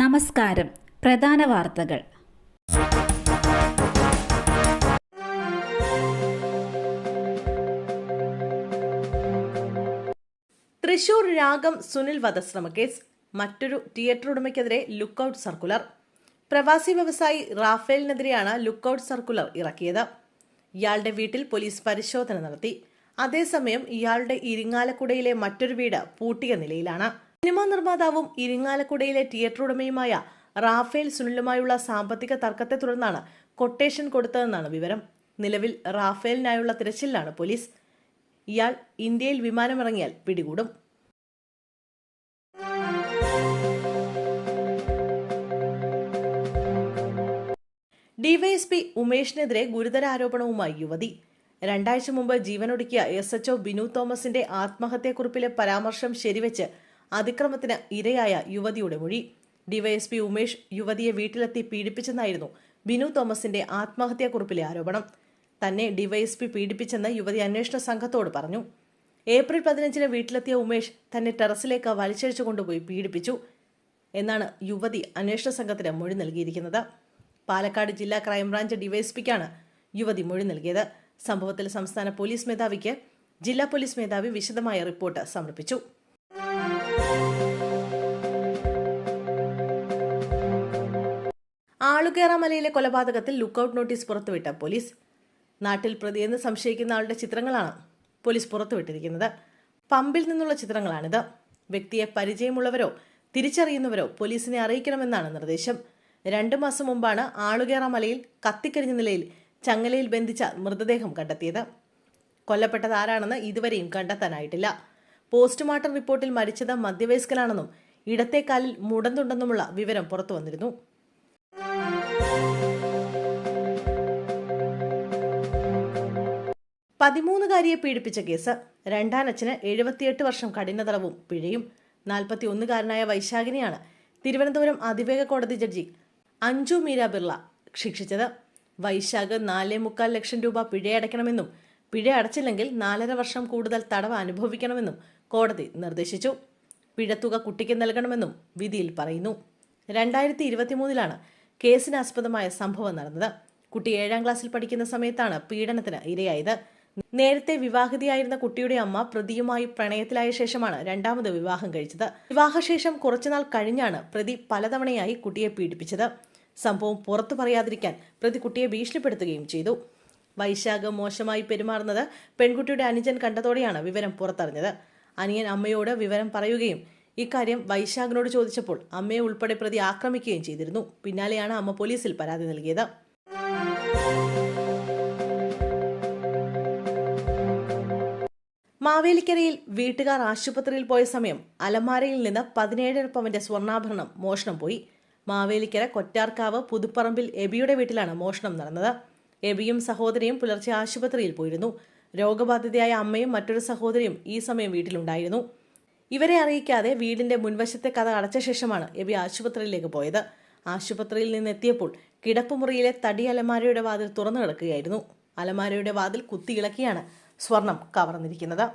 നമസ്കാരം. പ്രധാന വാർത്തകൾ. തൃശൂർ രാഗം സുനിൽ വധശ്രമ കേസ്. മറ്റൊരു തിയേറ്റർ ഉടമയ്ക്കെതിരെ ലുക്കൌട്ട് സർക്കുലർ. പ്രവാസി വ്യവസായി റാഫേലിനെതിരെയാണ് ലുക്കൌട്ട് സർക്കുലർ ഇറക്കിയത്. ഇയാളുടെ വീട്ടിൽ പോലീസ് പരിശോധന നടത്തി. അതേസമയം ഇയാളുടെ ഇരിങ്ങാലക്കുടയിലെ മറ്റൊരു വീട് പൂട്ടിയ നിലയിലാണ്. സിനിമാ നിർമ്മാതാവും ഇരിങ്ങാലക്കുടയിലെ തിയേറ്റർ ഉടമയുമായ റാഫേൽ സുനിലുമായുള്ള സാമ്പത്തിക തർക്കത്തെ തുടർന്നാണ് കൊട്ടേഷൻ കൊടുത്തതെന്നാണ് വിവരം. നിലവിൽ റാഫേലിനായുള്ള തിരച്ചിലാണ് പോലീസ്. ഇയാൾ ഇന്ത്യയിൽ വിമാനമിറങ്ങിയാൽ പിടികൂടും. ഡിവൈഎസ്പി ഉമേഷിനെതിരെ ഗുരുതര ആരോപണവുമായി യുവതി. രണ്ടാഴ്ച മുമ്പ് ജീവനൊടുക്കിയ എസ് എച്ച്ഒ ബിനു തോമസിന്റെ ആത്മഹത്യാക്കുറിപ്പിലെ പരാമർശം ശരിവെച്ച് അതിക്രമത്തിന് ഇരയായ യുവതിയുടെ മൊഴി. ഡിവൈഎസ്പി ഉമേഷ് യുവതിയെ വീട്ടിലെത്തി പീഡിപ്പിച്ചെന്നായിരുന്നു ബിനു തോമസിന്റെ ആത്മഹത്യാക്കുറിപ്പിലെ ആരോപണം. തന്നെ ഡിവൈഎസ്പി പീഡിപ്പിച്ചെന്ന് യുവതി അന്വേഷണ സംഘത്തോട് പറഞ്ഞു. ഏപ്രിൽ പതിനഞ്ചിന് വീട്ടിലെത്തിയ ഉമേഷ് തന്നെ ടെറസിലേക്ക് വലിച്ചഴിച്ചു കൊണ്ടുപോയി പീഡിപ്പിച്ചു എന്നാണ് യുവതി അന്വേഷണ സംഘത്തിന് മൊഴി നൽകിയിരിക്കുന്നത്. പാലക്കാട് ജില്ലാ ക്രൈംബ്രാഞ്ച് ഡിവൈഎസ്പിക്കാണ് യുവതി മൊഴി നൽകിയത്. സംഭവത്തിൽ സംസ്ഥാന പോലീസ് മേധാവിക്ക് ജില്ലാ പോലീസ് മേധാവി വിശദമായ റിപ്പോർട്ട് സമർപ്പിച്ചു. ആളുകേറാമലയിലെ കൊലപാതകത്തിൽ ലുക്കൌട്ട് നോട്ടീസ് പുറത്തുവിട്ട പോലീസ്. നാട്ടിൽ പ്രതിയെന്ന് സംശയിക്കുന്ന ആളുടെ ചിത്രങ്ങളാണ് പോലീസ് പുറത്തുവിട്ടിരിക്കുന്നത്. പമ്പിൽ നിന്നുള്ള ചിത്രങ്ങളാണിത്. വ്യക്തിയെ പരിചയമുള്ളവരോ തിരിച്ചറിയുന്നവരോ പോലീസിനെ അറിയിക്കണമെന്നാണ് നിർദ്ദേശം. രണ്ടു മാസം മുമ്പാണ് ആളുകേറാമലയിൽ കത്തിക്കരിഞ്ഞ നിലയിൽ ചങ്ങലയിൽ ബന്ധിച്ച മൃതദേഹം കണ്ടെത്തിയത്. കൊല്ലപ്പെട്ടത് ആരാണെന്ന് ഇതുവരെയും കണ്ടെത്താനായിട്ടില്ല. പോസ്റ്റ്മോർട്ടം റിപ്പോർട്ടിൽ മരിച്ചത് മധ്യവയസ്കനാണെന്നും ഇടത്തെ കാലിൽ മുടന്തുണ്ടെന്നുമുള്ള വിവരം പുറത്തു വന്നിരുന്നു പതിമൂന്നുകാരിയെ പീഡിപ്പിച്ച കേസ് രണ്ടാനച്ഛന് എഴുപത്തിയെട്ട് വർഷം കഠിന തടവും പിഴയും നാൽപ്പത്തി ഒന്നുകാരനായ വൈശാഖിനെയാണ് തിരുവനന്തപുരം അതിവേഗ കോടതി ജഡ്ജി അഞ്ജു മീര ബിർള ശിക്ഷിച്ചത്. വൈശാഖ് നാലേ മുക്കാൽ ലക്ഷം രൂപ പിഴയടയ്ക്കണമെന്നും പിഴ അടച്ചില്ലെങ്കിൽ നാലര വർഷം കൂടുതൽ തടവ് അനുഭവിക്കണമെന്നും കോടതി നിർദ്ദേശിച്ചു. പിഴത്തുക കുട്ടിക്ക് നൽകണമെന്നും വിധിയിൽ പറയുന്നു. രണ്ടായിരത്തി ഇരുപത്തിമൂന്നിലാണ് കേസിനാസ്പദമായ സംഭവം നടന്നത്. കുട്ടി ഏഴാം ക്ലാസ്സിൽ പഠിക്കുന്ന സമയത്താണ് പീഡനത്തിന് ഇരയായത്. നേരത്തെ വിവാഹിതയായിരുന്ന കുട്ടിയുടെ അമ്മ പ്രതിയുമായി പ്രണയത്തിലായ ശേഷമാണ് രണ്ടാമത് വിവാഹം കഴിച്ചത്. വിവാഹശേഷം കുറച്ചുനാൾ കഴിഞ്ഞാണ് പ്രതി പലതവണയായി കുട്ടിയെ പീഡിപ്പിച്ചത്. സംഭവം പുറത്തു പറയാതിരിക്കാൻ പ്രതി കുട്ടിയെ ഭീഷണിപ്പെടുത്തുകയും ചെയ്തു. വൈശാഖ് മോശമായി പെരുമാറുന്നത് പെൺകുട്ടിയുടെ അനുജൻ കണ്ടതോടെയാണ് വിവരം പുറത്തറിഞ്ഞത്. അനിയൻ അമ്മയോട് വിവരം പറയുകയും ഇക്കാര്യം വൈശാഖിനോട് ചോദിച്ചപ്പോൾ അമ്മയെ ഉൾപ്പെടെ പ്രതി ആക്രമിക്കുകയും ചെയ്തിരുന്നു. പിന്നാലെയാണ് അമ്മ പോലീസിൽ പരാതി നൽകിയത്. മാവേലിക്കരയിൽ വീട്ടുകാർ ആശുപത്രിയിൽ പോയ സമയം അലമാരയിൽ നിന്ന് പതിനേഴര പവന്റെ സ്വർണാഭരണം മോഷണം പോയി. മാവേലിക്കര കൊറ്റാർക്കാവ് പുതുപ്പറമ്പിൽ എബിയുടെ വീട്ടിലാണ് മോഷണം നടന്നത്. എബിയും സഹോദരിയും പുലർച്ചെ ആശുപത്രിയിൽ പോയിരുന്നു. രോഗബാധിതയായ അമ്മയും മറ്റൊരു സഹോദരിയും ഈ സമയം വീട്ടിലുണ്ടായിരുന്നു. ഇവരെ അറിയിക്കാതെ വീടിന്റെ മുൻവശത്തെ കഥ അടച്ച ശേഷമാണ് എബി ആശുപത്രിയിലേക്ക് പോയത്. ആശുപത്രിയിൽ നിന്നെത്തിയപ്പോൾ കിടപ്പുമുറിയിലെ തടി അലമാരയുടെ വാതിൽ തുറന്നു കിടക്കുകയായിരുന്നു. അലമാരയുടെ വാതിൽ കുത്തിയിളക്കിയാണ് സ്വർണം കവർന്നിരിക്കുന്നത്.